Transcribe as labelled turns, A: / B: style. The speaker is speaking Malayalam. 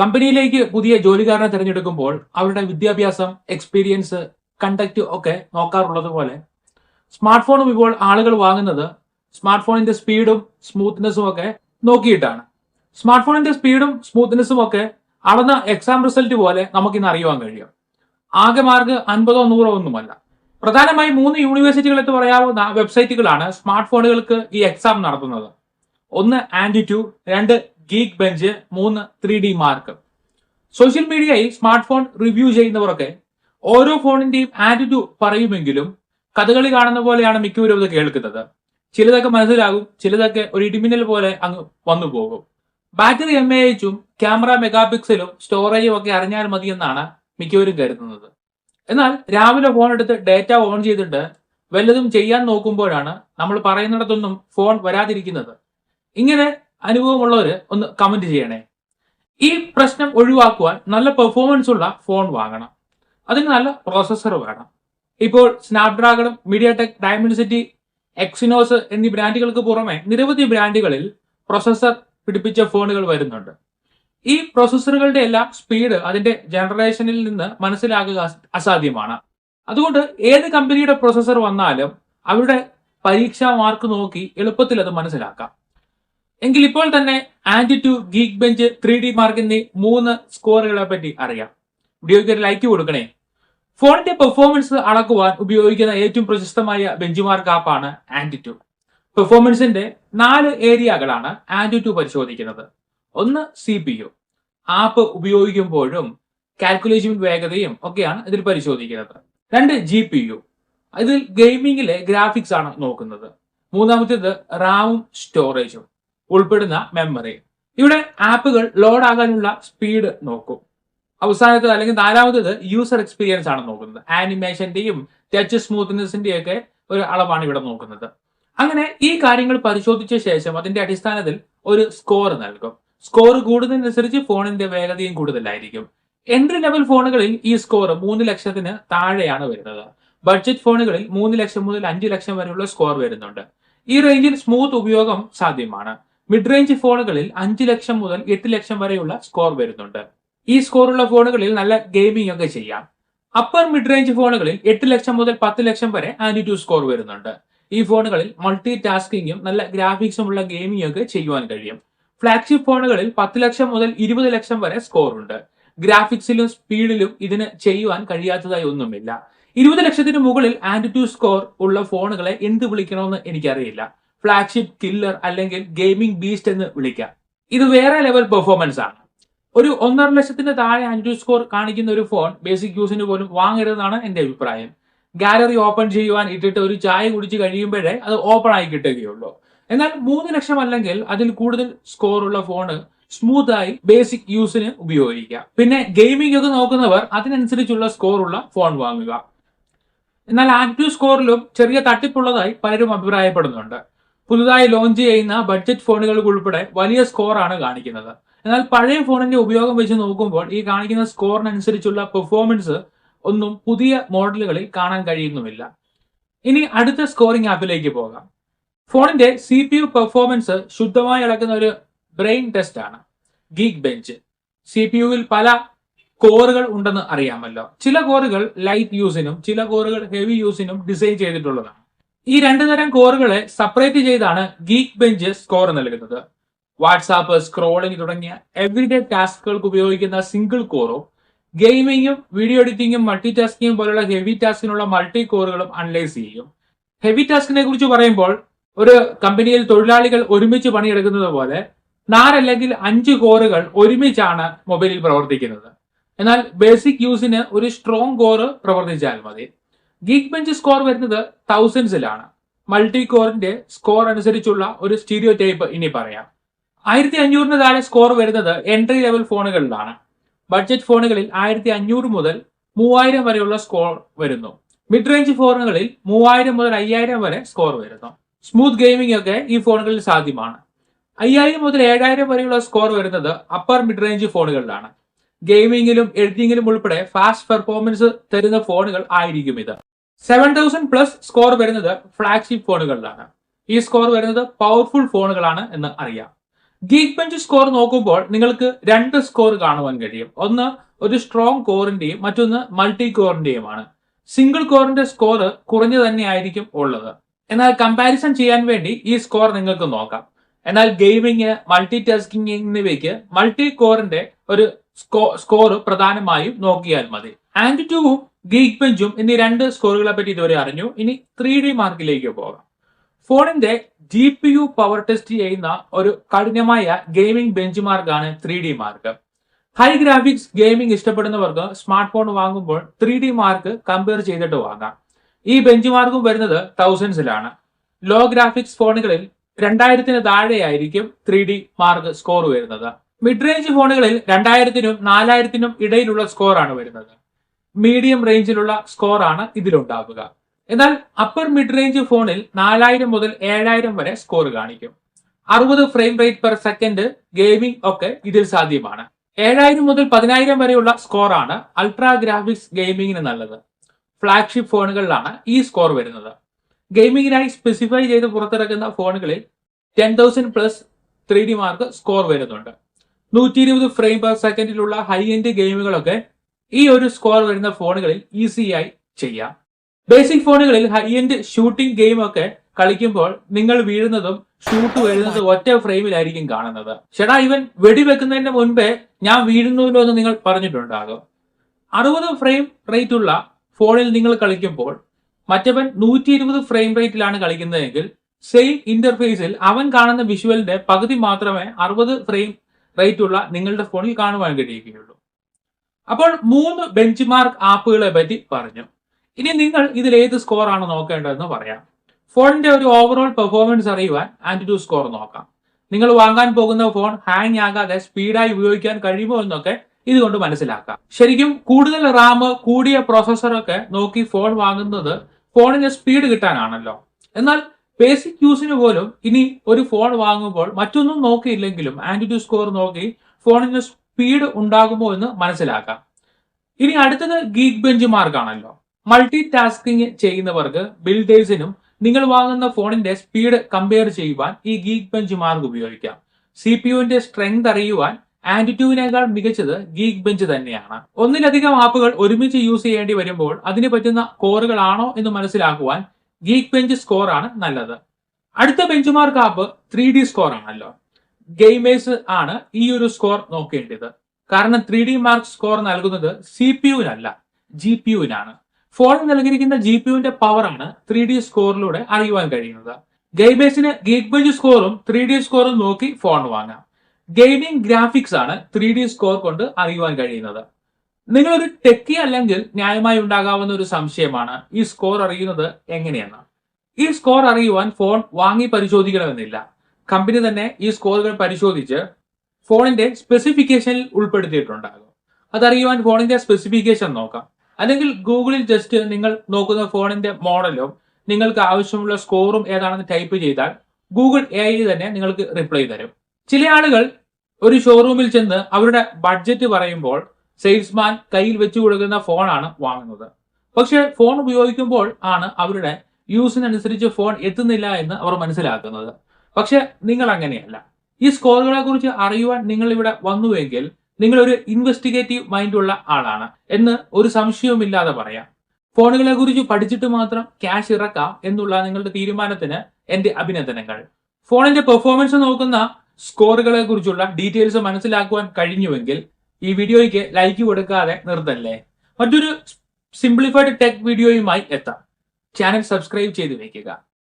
A: കമ്പനിയിലേക്ക് പുതിയ ജോലിക്കാരനെ തിരഞ്ഞെടുക്കുമ്പോൾ അവരുടെ വിദ്യാഭ്യാസം എക്സ്പീരിയൻസ് കണ്ടക്ട് ഒക്കെ നോക്കാറുള്ളത് പോലെ സ്മാർട്ട് ഫോണും ഇപ്പോൾ ആളുകൾ വാങ്ങുന്നത് സ്മാർട്ട് ഫോണിന്റെ സ്പീഡും സ്മൂത്ത്നെസ്സും ഒക്കെ നോക്കിയിട്ടാണ്. സ്മാർട്ട് ഫോണിന്റെ സ്പീഡും സ്മൂത്ത്നെസ്സും ഒക്കെ അളന്ന എക്സാം റിസൾട്ട് പോലെ നമുക്കിന്ന് അറിയുവാൻ കഴിയും. ആകെ മാർക്ക് അൻപതോ നൂറോ ഒന്നുമല്ല. പ്രധാനമായി മൂന്ന് യൂണിവേഴ്സിറ്റികൾ എന്ന് പറയാവുന്ന വെബ്സൈറ്റുകളാണ് സ്മാർട്ട് ഫോണുകൾക്ക് ഈ എക്സാം നടത്തുന്നത്. ഒന്ന് ആന്റിറ്റ്യൂ രണ്ട് ഗീക്ക് ബെഞ്ച് മൂന്ന് ത്രീ ഡി മാർക്ക്. സോഷ്യൽ മീഡിയയിൽ സ്മാർട്ട് ഫോൺ റിവ്യൂ ചെയ്യുന്നവരൊക്കെ ഓരോ ഫോണിന്റെയും ആറ്റിറ്റ്യൂഡ് പറയുമെങ്കിലും കഥകളി കാണുന്ന പോലെയാണ് മിക്കവരും അത് കേൾക്കുന്നത്. ചിലതൊക്കെ മനസ്സിലാകും ചിലതൊക്കെ ഒരു ഇടിമിന്നൽ പോലെ അങ്ങ് വന്നു പോകും. ബാറ്ററി എം എ എച്ചും ക്യാമറ മെഗാപിക്സലും സ്റ്റോറേജും ഒക്കെ അറിഞ്ഞാൽ മതിയെന്നാണ് മിക്കവരും കരുതുന്നത്. എന്നാൽ രാവിലെ ഫോൺ എടുത്ത് ഡേറ്റ ഓൺ ചെയ്തിട്ട് വല്ലതും ചെയ്യാൻ നോക്കുമ്പോഴാണ് നമ്മൾ പറയുന്നിടത്തൊന്നും ഫോൺ വരാതിരിക്കുന്നത്. ഇങ്ങനെ അനുഭവമുള്ളവർ ഒന്ന് കമന്റ് ചെയ്യണേ. ഈ പ്രശ്നം ഒഴിവാക്കുവാൻ നല്ല പെർഫോമൻസ് ഉള്ള ഫോൺ വാങ്ങണം. അതിന് നല്ല പ്രോസസ്സർ വേണം. ഇപ്പോൾ സ്നാപ്ഡ്രാഗണും മീഡിയ ടെക് ഡയമൻസിറ്റി എക്സിനോസ് എന്നീ ബ്രാൻഡുകൾക്ക് പുറമെ നിരവധി ബ്രാൻഡുകളിൽ പ്രൊസസ്സർ പിടിപ്പിച്ച ഫോണുകൾ വരുന്നുണ്ട്. ഈ പ്രൊസസ്സറുകളുടെ എല്ലാം സ്പീഡ് അതിന്റെ ജനറേഷനിൽ നിന്ന് മനസ്സിലാക്കുക അസ്- അസാധ്യമാണ്. അതുകൊണ്ട് ഏത് കമ്പനിയുടെ പ്രൊസസ്സർ വന്നാലും അവരുടെ പരീക്ഷാ മാർക്ക് നോക്കി എളുപ്പത്തിൽ അത് മനസ്സിലാക്കാം. എങ്കിൽ ഇപ്പോൾ തന്നെ AnTuTu Geekbench three D mark എന്നീ മൂന്ന് സ്കോറുകളെ പറ്റി അറിയാം. വീഡിയോയ്ക്ക് ഒരു ലൈക്ക് കൊടുക്കണേ. ഫോണിന്റെ പെർഫോമൻസ് അളക്കുവാൻ ഉപയോഗിക്കുന്ന ഏറ്റവും പ്രശസ്തമായ ബെഞ്ച് മാർക്ക് ആപ്പാണ് ആന്റിറ്റു പെർഫോമൻസിന്റെ നാല് ഏരിയകളാണ് ആന്റിറ്റു പരിശോധിക്കുന്നത്. ഒന്ന് സി പി യു ആപ്പ് ഉപയോഗിക്കുമ്പോഴും കാൽക്കുലേഷൻ വേഗതയും ഒക്കെയാണ് ഇതിൽ പരിശോധിക്കുന്നത്. രണ്ട് ജി പി യു ഇതിൽ ഗെയിമിംഗിലെ ഗ്രാഫിക്സ് ആണ് നോക്കുന്നത്. മൂന്നാമത്തേത് റാമും സ്റ്റോറേജും ഉൾപ്പെടുന്ന മെമ്മറി ഇവിടെ ആപ്പുകൾ ലോഡ് ആകാനുള്ള സ്പീഡ് നോക്കും. അവസാനത്തെ അല്ലെങ്കിൽ നാലാമത്തത് യൂസർ എക്സ്പീരിയൻസ് ആണ് നോക്കുന്നത്. ആനിമേഷന്റെയും ടച്ച് സ്മൂത്ത്നെസിന്റെയും ഒക്കെ ഒരു അളവാണ് ഇവിടെ നോക്കുന്നത്. അങ്ങനെ ഈ കാര്യങ്ങൾ പരിശോധിച്ച ശേഷം അതിന്റെ അടിസ്ഥാനത്തിൽ ഒരു സ്കോർ നൽകും. സ്കോർ കൂടുന്നതിനനുസരിച്ച് ഫോണിന്റെ വേഗതയും കൂടുതലായിരിക്കും. എൻട്രി ലെവൽ ഫോണുകളിൽ ഈ സ്കോർ മൂന്ന് ലക്ഷത്തിന് താഴെയാണ് വരുന്നത്. ബഡ്ജറ്റ് ഫോണുകളിൽ മൂന്ന് ലക്ഷം മുതൽ അഞ്ച് ലക്ഷം വരെയുള്ള സ്കോർ വരുന്നുണ്ട്. ഈ റേഞ്ചിൽ സ്മൂത്ത് ഉപയോഗം സാധ്യമാണ്. മിഡ് റേഞ്ച് ഫോണുകളിൽ അഞ്ച് ലക്ഷം മുതൽ എട്ട് ലക്ഷം വരെയുള്ള സ്കോർ വരുന്നുണ്ട്. ഈ സ്കോറുള്ള ഫോണുകളിൽ നല്ല ഗെയിമിംഗ് ഒക്കെ ചെയ്യാം. അപ്പർ മിഡ് റേഞ്ച് ഫോണുകളിൽ എട്ട് ലക്ഷം മുതൽ പത്ത് ലക്ഷം വരെ ആന്റിറ്റ്യൂ സ്കോർ വരുന്നുണ്ട്. ഈ ഫോണുകളിൽ മൾട്ടി ടാസ്കിങ്ങും നല്ല ഗ്രാഫിക്സും ഉള്ള ഗെയിമിംഗ് ഒക്കെ ചെയ്യുവാൻ കഴിയും. ഫ്ലാഗ്ഷിപ്പ് ഫോണുകളിൽ പത്ത് ലക്ഷം മുതൽ ഇരുപത് ലക്ഷം വരെ സ്കോർ ഉണ്ട്. ഗ്രാഫിക്സിലും സ്പീഡിലും ഇതിന് ചെയ്യുവാൻ കഴിയാത്തതായി ഒന്നുമില്ല. ഇരുപത് ലക്ഷത്തിന് മുകളിൽ ആന്റിറ്റ്യൂ സ്കോർ ഉള്ള ഫോണുകളെ എന്ത് വിളിക്കണമെന്ന് എനിക്കറിയില്ല. ഫ്ലാഗ്ഷിപ്പ് കില്ലർ അല്ലെങ്കിൽ ഗെയിമിംഗ് ബീസ്റ്റ് എന്ന് വിളിക്കാം. ഇത് വേറെ ലെവൽ പെർഫോമൻസ് ആണ്. ഒരു ഒന്നര ലക്ഷത്തിന് താഴെ അഞ്ചു സ്കോർ കാണിക്കുന്ന ഒരു ഫോൺ ബേസിക് യൂസിന് പോലും വാങ്ങരുതെന്നാണ് എന്റെ അഭിപ്രായം. ഗാലറി ഓപ്പൺ ചെയ്യുവാൻ ഇട്ടിട്ട് ഒരു ചായ കുടിച്ച് കഴിയുമ്പോഴേ അത് ഓപ്പൺ ആയി കിട്ടുകയുള്ളൂ. എന്നാൽ മൂന്ന് ലക്ഷം അല്ലെങ്കിൽ അതിൽ കൂടുതൽ സ്കോർ ഉള്ള ഫോണ് സ്മൂത്ത് ആയി ബേസിക് യൂസിന് ഉപയോഗിക്കാം. പിന്നെ ഗെയിമിംഗ് ഒക്കെ നോക്കുന്നവർ അതിനനുസരിച്ചുള്ള സ്കോർ ഉള്ള ഫോൺ വാങ്ങുക. എന്നാൽ ആക്റ്റീവ് സ്കോറിലും ചെറിയ തട്ടിപ്പുള്ളതായി പലരും അഭിപ്രായപ്പെടുന്നുണ്ട്. പുതുതായി ലോഞ്ച് ചെയ്യുന്ന ബഡ്ജറ്റ് ഫോണുകൾക്ക് ഉൾപ്പെടെ വലിയ സ്കോറാണ് കാണിക്കുന്നത്. എന്നാൽ പഴയ ഫോണിന്റെ ഉപയോഗം വെച്ച് നോക്കുമ്പോൾ ഈ കാണിക്കുന്ന സ്കോറിനനുസരിച്ചുള്ള പെർഫോമൻസ് ഒന്നും പുതിയ മോഡലുകളിൽ കാണാൻ കഴിയുന്നുമില്ല. ഇനി അടുത്ത സ്കോറിംഗ് ആപ്പിലേക്ക് പോകാം. ഫോണിന്റെ സി പി യു പെർഫോമൻസ് ശുദ്ധമായി അളക്കുന്ന ഒരു ബ്രെയിൻ ടെസ്റ്റ് ആണ്. ഗീക്ക് ബെഞ്ച് സി പി യുവിൽ പല കോറുകൾ ഉണ്ടെന്ന് അറിയാമല്ലോ. ചില കോറുകൾ ലൈറ്റ് യൂസിനും ചില കോറുകൾ ഹെവി യൂസിനും ഡിസൈൻ ചെയ്തിട്ടുള്ളതാണ്. ഈ രണ്ടു തരം കോറുകളെ സെപ്പറേറ്റ് ചെയ്താണ് ഗീക്ക് ബെഞ്ച് സ്കോർ നൽകുന്നത്. വാട്സാപ്പ് സ്ക്രോളിംഗ് തുടങ്ങിയ എവറിഡേ ടാസ്കുകൾക്ക് ഉപയോഗിക്കുന്ന സിംഗിൾ കോറും ഗെയിമിങ്ങും വീഡിയോ എഡിറ്റിംഗും മൾട്ടി ടാസ്കിങ്ങും പോലുള്ള ഹെവി ടാസ്കിനുള്ള മൾട്ടി കോറുകളും അനലൈസ് ചെയ്യും. ഹെവി ടാസ്കിനെ കുറിച്ച് പറയുമ്പോൾ ഒരു കമ്പനിയിൽ തൊഴിലാളികൾ ഒരുമിച്ച് പണിയെടുക്കുന്നത് പോലെ നാലല്ലെങ്കിൽ അഞ്ച് കോറുകൾ ഒരുമിച്ചാണ് മൊബൈലിൽ പ്രവർത്തിക്കുന്നത്. എന്നാൽ ബേസിക് യൂസിന് ഒരു സ്ട്രോങ് കോറ് പ്രവർത്തിച്ചാൽ മതി. ഗീക്ക് ബെഞ്ച് സ്കോർ വരുന്നത് തൗസൻഡ്സിലാണ് മൾട്ടി കോറിന്റെ സ്കോർ അനുസരിച്ചുള്ള ഒരു സ്റ്റീരിയോ ടൈപ്പ് ഇനി പറയാം. ആയിരത്തി അഞ്ഞൂറിന് താഴെ സ്കോർ വരുന്നത് എൻട്രി ലെവൽ ഫോണുകളിലാണ് ബഡ്ജറ്റ് ഫോണുകളിൽ ആയിരത്തി അഞ്ഞൂറ് മുതൽ മൂവായിരം വരെയുള്ള സ്കോർ വരുന്നു. മിഡ് റേഞ്ച് ഫോണുകളിൽ മൂവായിരം മുതൽ അയ്യായിരം വരെ സ്കോർ വരുന്നു. സ്മൂത്ത് ഗെയിമിംഗ് ഒക്കെ ഈ ഫോണുകളിൽ സാധ്യമാണ്. അയ്യായിരം മുതൽ ഏഴായിരം വരെയുള്ള സ്കോർ വരുന്നത് അപ്പർ മിഡ് റേഞ്ച് ഫോണുകളിലാണ് ഗെയിമിങ്ങിലും എഡിറ്റിംഗിലും ഉൾപ്പെടെ ഫാസ്റ്റ് പെർഫോമൻസ് തരുന്ന ഫോണുകൾ ആയിരിക്കും ഇത്. സെവൻ തൗസൻഡ് പ്ലസ് സ്കോർ വരുന്നത് ഫ്ലാഗ്ഷിപ്പ് ഫോണുകളിലാണ് ഈ സ്കോർ വരുന്നത് പവർഫുൾ ഫോണുകളാണ് എന്ന് അറിയാം. ഗീക്ക് ബെഞ്ച് സ്കോർ നോക്കുമ്പോൾ നിങ്ങൾക്ക് രണ്ട് സ്കോർ കാണുവാൻ കഴിയും. ഒന്ന് ഒരു സ്ട്രോങ് കോറിന്റെയും മറ്റൊന്ന് മൾട്ടി കോറിന്റെയുമാണ് സിംഗിൾ കോറിന്റെ സ്കോർ കുറഞ്ഞു തന്നെയായിരിക്കും ഉള്ളത്. എന്നാൽ കമ്പാരിസൺ ചെയ്യാൻ വേണ്ടി ഈ സ്കോർ നിങ്ങൾക്ക് നോക്കാം. എന്നാൽ ഗെയിമിങ് മൾട്ടി ടാസ്കിങ് എന്നിവയ്ക്ക് മൾട്ടി കോറിന്റെ ഒരു സ്കോർ പ്രധാനമായും നോക്കിയാൽ മതി. ആൻഡ് ടൂവും ഗീക്ക് ബെഞ്ചും എന്നീ രണ്ട് സ്കോറുകളെ പറ്റി ഇതുവരെ അറിഞ്ഞു. ഇനി ത്രീ ഡി മാർക്കിലേക്ക് പോകാം. ഫോണിന്റെ G P U power test ചെയ്യുന്ന ഒരു കഠിനമായ ഗെയിമിംഗ് ബെഞ്ച് മാർക്കാണ് three D mark high graphics gaming ഇഷ്ടപ്പെടുന്നവർക്ക് സ്മാർട്ട് ഫോൺ വാങ്ങുമ്പോൾ ത്രീ ഡി മാർക്ക് കമ്പയർ ചെയ്തിട്ട് വാങ്ങാം. ഈ ബെഞ്ച് മാർക്കും വരുന്നത് തൗസൻഡ്സിലാണ് ലോ ഗ്രാഫിക്സ് ഫോണുകളിൽ രണ്ടായിരത്തിന് താഴെയായിരിക്കും ത്രീ ഡി മാർക്ക് സ്കോർ വരുന്നത്. മിഡ് റേഞ്ച് ഫോണുകളിൽ രണ്ടായിരത്തിനും നാലായിരത്തിനും ഇടയിലുള്ള സ്കോറാണ് വരുന്നത്. മീഡിയം റേഞ്ചിലുള്ള സ്കോറാണ് ഇതിലുണ്ടാവുക. എന്നാൽ അപ്പർ മിഡ് റേഞ്ച് ഫോണിൽ നാലായിരം മുതൽ ഏഴായിരം വരെ സ്കോർ കാണിക്കും. അറുപത് frame rate per second gaming ഒക്കെ ഇതിൽ സാധ്യമാണ്. ഏഴായിരം മുതൽ പതിനായിരം വരെയുള്ള സ്കോറാണ് അൾട്രാ ഗ്രാഫിക്സ് ഗെയിമിങ്ങിന് നല്ലത്. ഫ്ലാഗ്ഷിപ്പ് ഫോണുകളിലാണ് ഈ സ്കോർ വരുന്നത്. ഗെയിമിങ്ങിനായി സ്പെസിഫൈ ചെയ്ത് പുറത്തിറക്കുന്ന ഫോണുകളിൽ ten thousand plus three D mark score വരുന്നുണ്ട്. നൂറ്റി ഇരുപത് ഫ്രെയിം പെർ സെക്കൻഡിലുള്ള ഹൈ എൻഡ് ഗെയിമുകളൊക്കെ ഈ ഒരു സ്കോർ വരുന്ന ഫോണുകളിൽ ഈസിയായി ചെയ്യാം. ബേസിക് ഫോണുകളിൽ ഹൈ എൻഡ് ഷൂട്ടിംഗ് ഗെയിം ഒക്കെ കളിക്കുമ്പോൾ നിങ്ങൾ വീഴുന്നതും ഷൂട്ട് വരുന്നതും ഒറ്റ ഫ്രെയിമിലായിരിക്കും കാണുന്നത്. ചേട്ടാ ഇവൻ വെടിവെക്കുന്നതിന് മുൻപേ ഞാൻ വീഴുന്നുല്ലോ എന്ന് നിങ്ങൾ പറഞ്ഞിട്ടുണ്ടാകും. അറുപത് ഫ്രെയിം റേറ്റ് ഉള്ള ഫോണിൽ നിങ്ങൾ കളിക്കുമ്പോൾ മറ്റവൻ നൂറ്റി ഇരുപത് ഫ്രെയിം റേറ്റിലാണ് കളിക്കുന്നതെങ്കിൽ സെയിം ഇന്റർഫേസിൽ അവൻ കാണുന്ന വിഷ്വലിന്റെ പകുതി മാത്രമേ അറുപത് ഫ്രെയിം റേറ്റ് ഉള്ള നിങ്ങളുടെ ഫോണിൽ കാണുവാൻ കഴിയുകയുള്ളൂ. അപ്പോൾ മൂന്ന് ബെഞ്ച് മാർക്ക് ആപ്പുകളെ പറ്റി പറഞ്ഞു. ഇനി നിങ്ങൾ ഇതിൽ ഏത് സ്കോർ ആണ് നോക്കേണ്ടതെന്ന് പറയാം. ഫോണിന്റെ ഒരു ഓവറോൾ പെർഫോമൻസ് അറിയുവാൻ ടു സ്കോർ നോക്കാം. നിങ്ങൾ വാങ്ങാൻ പോകുന്ന ഫോൺ ഹാങ് ആകാതെ സ്പീഡായി ഉപയോഗിക്കാൻ കഴിയുമോ എന്നൊക്കെ ഇതുകൊണ്ട് മനസ്സിലാക്കാം. ശരിക്കും കൂടുതൽ റാം കൂടിയ പ്രോസസ്സറൊക്കെ നോക്കി ഫോൺ വാങ്ങുന്നത് ഫോണിന് സ്പീഡ് കിട്ടാനാണല്ലോ. എന്നാൽ ബേസിക് യൂസിന് പോലും ഇനി ഒരു ഫോൺ വാങ്ങുമ്പോൾ മറ്റൊന്നും നോക്കിയില്ലെങ്കിലും ആന്റിറ്റ്യൂ സ്കോർ നോക്കി ഫോണിന് സ്പീഡ് ഉണ്ടാകുമോ എന്ന് മനസ്സിലാക്കാം. ഇനി അടുത്തത് ഗീഗ് ബെഞ്ച് മാർക്കാണല്ലോ. മൾട്ടി ടാസ്കിങ് ചെയ്യുന്നവർക്ക് ബിൽഡേഴ്സിനും നിങ്ങൾ വാങ്ങുന്ന ഫോണിന്റെ സ്പീഡ് കമ്പയർ ചെയ്യുവാൻ ഈ ഗീഗ് ബെഞ്ച് മാർക്ക് ഉപയോഗിക്കാം. സി പി യുവിന്റെ സ്ട്രെങ്ത് അറിയുവാൻ ആന്റിറ്റ്യൂവിനേക്കാൾ മികച്ചത് ഗീഗ് ബെഞ്ച് തന്നെയാണ്. ഒന്നിലധികം ആപ്പുകൾ ഒരുമിച്ച് യൂസ് ചെയ്യേണ്ടി വരുമ്പോൾ അതിന് പറ്റുന്ന കോറുകളാണോ എന്ന് മനസ്സിലാക്കുവാൻ ഗീഗ് ബെഞ്ച് സ്കോർ ആണ് നല്ലത്. അടുത്ത benchmark app three D score ആണല്ലോ. ഗെയിമേഴ്സ് ആണ് ഈ ഒരു സ്കോർ നോക്കേണ്ടത്. കാരണം ത്രീ ഡി മാർക്ക് സ്കോർ നൽകുന്നത് സി പി യുവിനല്ല ജി പി യുവിനാണ് ഫോണിൽ നൽകിയിരിക്കുന്ന ജി പി യുവിന്റെ പവറാണ് ത്രീ ഡി സ്കോറിലൂടെ അറിയുവാൻ കഴിയുന്നത്. ഗെയിമേഴ്സിന് ഗീക്ക് ബെഞ്ച് സ്കോറും ത്രീ ഡി സ്കോറും നോക്കി ഫോൺ വാങ്ങാം. ഗെയിമിംഗ് ഗ്രാഫിക്സ് ആണ് ത്രീ ഡി സ്കോർ കൊണ്ട് അറിയുവാൻ കഴിയുന്നത്. നിങ്ങളൊരു ടെക്കി അല്ലെങ്കിൽ ന്യായമായി ഉണ്ടാകാവുന്ന ഒരു സംശയമാണ്. ഈ സ്കോർ അറിയുന്നത് എങ്ങനെയെന്ന് ഈ സ്കോർ അറിയുവാൻ ഫോൺ വാങ്ങി പരിശോധിക്കണമെന്നില്ല. കമ്പനി തന്നെ ഈ സ്കോറുകൾ പരിശോധിച്ച് ഫോണിന്റെ സ്പെസിഫിക്കേഷനിൽ ഉൾപ്പെടുത്തിയിട്ടുണ്ടാകും. അതറിയുവാൻ ഫോണിന്റെ സ്പെസിഫിക്കേഷൻ നോക്കാം. അല്ലെങ്കിൽ ഗൂഗിളിൽ ജസ്റ്റ് നിങ്ങൾ നോക്കുന്ന ഫോണിന്റെ മോഡലും നിങ്ങൾക്ക് ആവശ്യമുള്ള സ്കോറും ഏതാണെന്ന് ടൈപ്പ് ചെയ്താൽ ഗൂഗിൾ എ ഐ തന്നെ നിങ്ങൾക്ക് റിപ്ലൈ തരും. ചില ആളുകൾ ഒരു ഷോറൂമിൽ ചെന്ന് അവരുടെ ബഡ്ജറ്റ് പറയുമ്പോൾ സെയിൽസ്മാൻ കയ്യിൽ വെച്ചു കൊടുക്കുന്ന ഫോണാണ് വാങ്ങുന്നത്. പക്ഷെ ഫോൺ ഉപയോഗിക്കുമ്പോൾ ആണ് അവരുടെ യൂസിനനുസരിച്ച് ഫോൺ എത്തുന്നില്ല എന്ന് അവർ മനസ്സിലാക്കുന്നത്. പക്ഷെ നിങ്ങൾ അങ്ങനെയല്ല. ഈ സ്കോറുകളെ കുറിച്ച് അറിയുവാൻ നിങ്ങൾ ഇവിടെ വന്നുവെങ്കിൽ നിങ്ങൾ ഒരു ഇൻവെസ്റ്റിഗേറ്റീവ് മൈൻഡ് ഉള്ള ആളാണ് എന്ന് ഒരു സംശയവുമില്ലാതെ പറയാം. ഫോണുകളെ കുറിച്ച് പഠിച്ചിട്ട് മാത്രം ക്യാഷ് ഇറക്കാം എന്നുള്ള നിങ്ങളുടെ തീരുമാനത്തിന് എന്റെ അഭിനന്ദനങ്ങൾ. ഫോണിന്റെ പെർഫോമൻസ് നോക്കുന്ന സ്കോറുകളെ കുറിച്ചുള്ള ഡീറ്റെയിൽസ് മനസ്സിലാക്കുവാൻ കഴിഞ്ഞുവെങ്കിൽ ഈ വീഡിയോയ്ക്ക് ലൈക്ക് കൊടുക്കാതെ നിർത്തല്ലേ? മറ്റൊരു സിംപ്ലിഫൈഡ് ടെക് വീഡിയോയുമായി എത്താം. ചാനൽ സബ്സ്ക്രൈബ് ചെയ്ത് വെക്കുക.